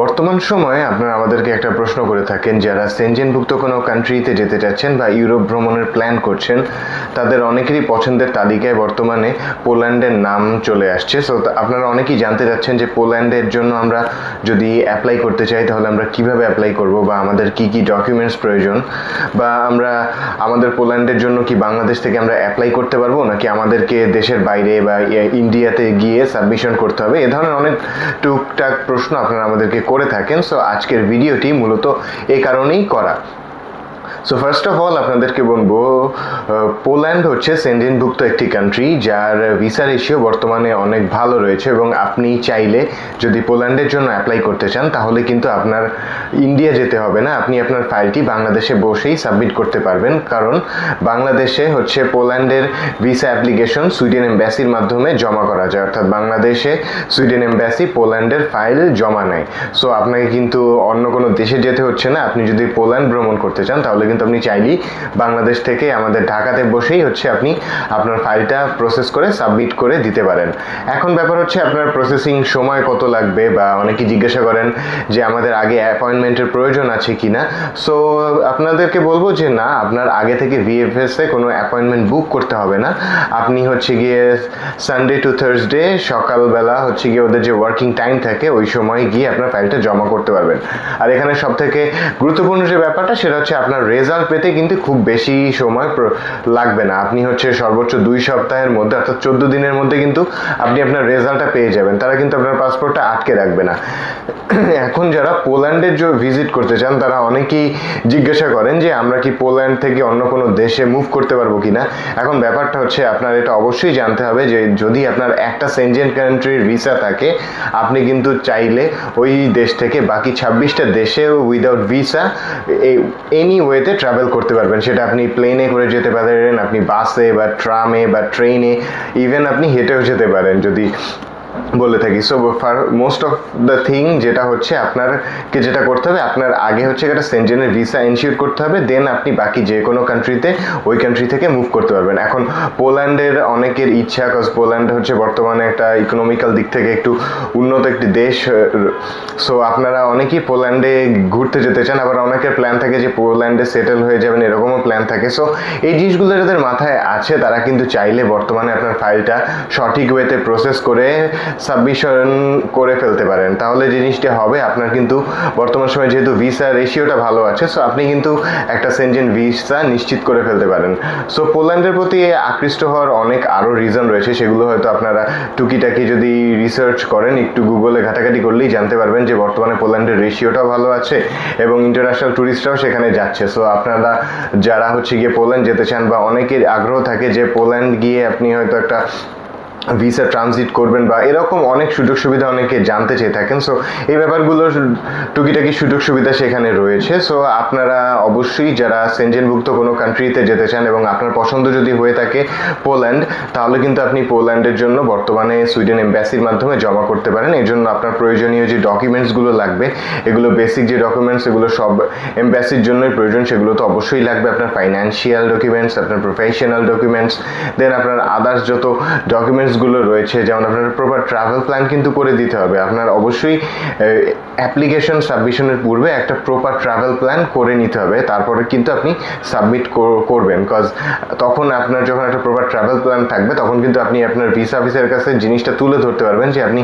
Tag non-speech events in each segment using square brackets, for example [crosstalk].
বর্তমান সময়ে আপনারা আমাদেরকে একটা প্রশ্ন করে থাকেন, যারা সেনজেনভুক্ত কোনো কান্ট্রিতে যেতে চাচ্ছেন বা ইউরোপ ভ্রমণের প্ল্যান করছেন, তাদের অনেকেরই পছন্দের তালিকায় বর্তমানে পোল্যান্ডের নাম চলে আসছে। সো আপনারা অনেকেই জানতে চাচ্ছেন যে পোল্যান্ডের জন্য আমরা যদি অ্যাপ্লাই করতে চাই, তাহলে আমরা কীভাবে অ্যাপ্লাই করব বা আমাদের কি কি ডকুমেন্টস প্রয়োজন? বা আমরা আমাদের পোল্যান্ডের জন্য কি বাংলাদেশ থেকে আমরা অ্যাপ্লাই করতে পারব, নাকি আমাদেরকে দেশের বাইরে বা ইন্ডিয়াতে গিয়ে সাবমিশন করতে হবে? এ ধরনের অনেক টুকটাক প্রশ্ন আপনারা আমাদেরকে করে থাকেন। সো আজকের ভিডিওটি মূলত এই কারণেই করা। সো ফার্স্ট অফ অল আপনাদেরকে বলব পোল্যান্ড হচ্ছে সেন্ডেনভুক্ত একটি কান্ট্রি যার ভিসা রেশিও বর্তমানে অনেক ভালো রয়েছে এবং আপনি চাইলে যদি পোল্যান্ডের জন্য অ্যাপ্লাই করতে চান, তাহলে কিন্তু আপনার ইন্ডিয়া যেতে হবে না। আপনি আপনার ফাইলটি বাংলাদেশে বসেই সাবমিট করতে পারবেন। কারণ বাংলাদেশে হচ্ছে পোল্যান্ডের ভিসা অ্যাপ্লিকেশন সুইডেন এম্বাসির মাধ্যমে জমা করা যায়। অর্থাৎ বাংলাদেশে সুইডেন এম্বাসি পোল্যান্ডের ফাইল জমা নেয়। সো আপনাকে কিন্তু অন্য কোনো দেশে যেতে হচ্ছে না। আপনি যদি পোল্যান্ড ভ্রমণ করতে চান, তাহলে কিন্তু আপনি চাইলেই বাংলাদেশ থেকে আমাদের ঢাকাতে বসেই হচ্ছে আপনি আপনার ফাইলটা প্রসেস করে সাবমিট করে দিতে পারেন। এখন ব্যাপার হচ্ছে আপনার প্রসেসিং সময় কত লাগবে বা অনেকে জিজ্ঞাসা করেন যে আমাদের আগে অ্যাপয়েন্টমেন্টের প্রয়োজন আছে কি না সো আপনাদেরকে বলব যে না, আপনার আগে থেকে ভিএফএস কোনো অ্যাপয়েন্টমেন্ট বুক করতে হবে না। আপনি হচ্ছে গিয়ে সানডে টু থার্সডে সকালবেলা হচ্ছে গিয়ে ওদের যে ওয়ার্কিং টাইম থাকে, ওই সময় গিয়ে আপনার ফাইলটা জমা করতে পারবেন। আর এখানে সব থেকে গুরুত্বপূর্ণ যে ব্যাপারটা, সেটা হচ্ছে আপনার রেজাল্ট পেতে কিন্তু খুব বেশি সময় লাগবে না। আপনি হচ্ছে সর্বোচ্চ দুই সপ্তাহের মধ্যে অর্থাৎ চোদ্দ দিনের মধ্যে কিন্তু আপনি আপনার রেজাল্টটা পেয়ে যাবেন। তারা কিন্তু আপনার পাসপোর্টটা আটকে রাখবে না। [clears throat] এখন যারা পোল্যান্ডের যে ভিজিট করতে চান, তারা অনেকেই জিজ্ঞাসা করেন যে, আমরা কি পোল্যান্ড থেকে অন্য কোনো দেশে মুভ করতে পারব কিনা? এখন ব্যাপারটা হচ্ছে আপনার এটা অবশ্যই জানতে হবে যে, যদি আপনার একটা সেনজেন কান্ট্রির ভিসা থাকে, আপনি কিন্তু চাইলে ওই দেশ থেকে বাকি ছাব্বিশটা দেশে উইদাউট ভিসা এনি ওয়েতে ট্রাভেল করতে পারবেন। সেটা আপনি প্লেনে করে যেতে পারেন, আপনি বাসে বা ট্রামে বা ট্রেনে ইভেন আপনি হেঁটেও যেতে পারেন। যদি বলে থাকি। So far most of the thing যেটা হচ্ছে আপনারকে যেটা করতে হবে, আপনার আগে হচ্ছে একটা সেন্টেনের ভিসা ইনশিওর করতে হবে দেন আপনি বাকি যে কোনো কান্ট্রিতে ওই কান্ট্রি থেকে মুভ করতে পারবেন। এখন পোল্যান্ডের অনেকের ইচ্ছা কজ পোল্যান্ড হচ্ছে বর্তমানে একটা ইকোনমিক্যাল দিক থেকে একটু উন্নত একটি দেশ সো আপনারা অনেকেই পোল্যান্ডে ঘুরতে যেতে চান, আবার অনেকের প্ল্যান থাকে যে পোল্যান্ডে সেটেল হয়ে যাবেন, এরকমও প্ল্যান থাকে। সো এই জিনিসগুলো যাদের মাথায় আছে, তারা কিন্তু চাইলে বর্তমানে আপনার ফাইলটা সঠিক ওয়েতে প্রসেস করে সাবমিশন করে ফেলতে পারেন। তাহলে জিনিসটা হবে, আপনার কিন্তু বর্তমান সময়ে যেহেতু ভিসা রেশিওটা ভালো আছে সো আপনি কিন্তু একটা সেনজেন ভিসা নিশ্চিত করে ফেলতে পারেন। সো পোল্যান্ডের প্রতি আকৃষ্ট হওয়ার অনেক আরও রিজন রয়েছে, সেগুলো হয়তো আপনারা টুকিটাকি যদি রিসার্চ করেন, একটু গুগলে ঘাটাঘাটি করলেই জানতে পারবেন যে বর্তমানে পোল্যান্ডের রেশিওটা ভালো আছে এবং ইন্টারন্যাশনাল ট্যুরিস্টরাও সেখানে যাচ্ছে। সো আপনারা যারা হচ্ছে গিয়ে পোল্যান্ড যেতে চান বা অনেকের আগ্রহ থাকে যে পোল্যান্ড গিয়ে আপনি হয়তো একটা ভিসা ট্রানজিট করবেন বা এরকম অনেক সুযোগ সুবিধা অনেকে জানতে চেয়ে থাকেন। সো এই ব্যাপারগুলোর টুকিটাকি সুযোগ সুবিধা সেখানে রয়েছে। সো আপনারা অবশ্যই যারা সেনজেনভুক্ত কোনো কান্ট্রিতে যেতে চান এবং আপনার পছন্দ যদি হয়ে থাকে পোল্যান্ড তাহলে কিন্তু আপনি পোল্যান্ডের জন্য বর্তমানে সুইডেন এম্বাসির মাধ্যমে জমা করতে পারেন। এই জন্য আপনার প্রয়োজনীয় যে ডকুমেন্টসগুলো লাগবে, এগুলো বেসিক যে ডকুমেন্টস এগুলো সব এম্বাসির জন্যই প্রয়োজন। সেগুলো তো অবশ্যই লাগবে। আপনার ফাইন্যান্সিয়াল ডকুমেন্টস আপনার প্রফেশনাল ডকুমেন্টস দেন আপনার আদার্স যত ডকুমেন্টসগুলো রয়েছে, যেমন আপনার প্রপার ট্রাভেল প্ল্যান কিন্তু করে দিতে হবে। আপনার অবশ্যই অ্যাপ্লিকেশন সাবমিশনের পূর্বে একটা প্রপার ট্রাভেল প্ল্যান করে নিতে হবে। তারপরে কিন্তু আপনি সাবমিট করবেন। কজ তখন আপনার যখন একটা প্রপার ট্রাভেল প্ল্যান থাকবে, তখন কিন্তু আপনি আপনার ভিসা অফিসের কাছে জিনিসটা তুলে ধরতে পারবেন যে আপনি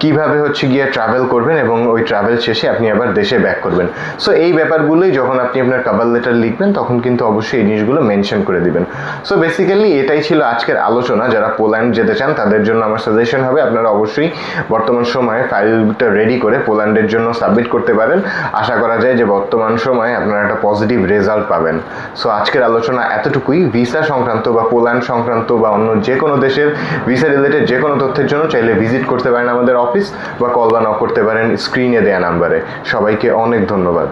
কীভাবে হচ্ছে গিয়ে ট্রাভেল করবেন এবং ওই ট্রাভেল শেষে আপনি আবার দেশে ব্যাক করবেন। সো এই ব্যাপারগুলোই যখন আপনি আপনার কাবার লেটার লিখবেন, তখন কিন্তু অবশ্যই এই জিনিসগুলো মেনশন করে দিবেন। সো বেসিক্যালি এটাই ছিল আজকের আলোচনা। যারা পোল্যান্ড যেতে চান তাদের জন্য আমার সাজেশন হবে, আপনারা অবশ্যই বর্তমান সময়ে ফাইলটা রেডি করে পোল্যান্ডের জন্য সাবমিট করতে পারেন। আশা করা যায় যে বর্তমান সময়ে আপনারা একটা পজিটিভ রেজাল্ট পাবেন। সো আজকের আলোচনা এতটুকুই। ভিসা সংক্রান্ত বা পোল্যান্ড সংক্রান্ত বা অন্য যে কোনো দেশের ভিসা রিলেটেড যে কোনো তথ্যের জন্য চাইলে ভিজিট করতে পারেন আমাদের অফিস বা কল বা নক করতে পারেন স্ক্রিনে দেওয়া নাম্বারে সবাইকে অনেক ধন্যবাদ।